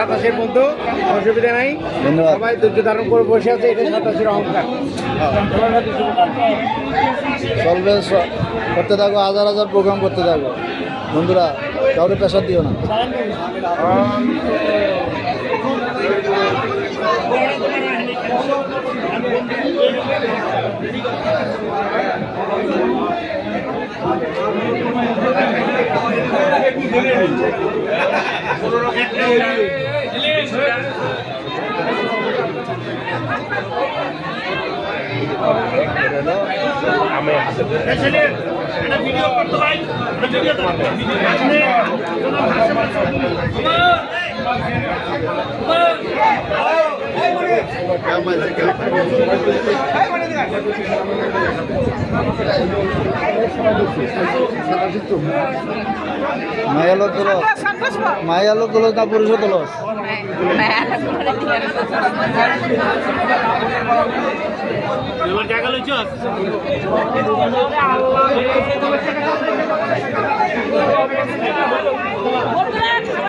সাতাশের বন্ধু অসুবিধা নাই। সবাই ধৈর্য ধারণ করে বসে আছে এটা সাতাশের অহংকার। চলবে করতে থাকো হাজার হাজার প্রোগ্রাম করতে থাকো। বন্ধুরা কাউকে প্রেশার দিও না। মায়া লোক তোলো মায়া লোক তোলো না পুরুষ তোলো এবার টাকা লইছস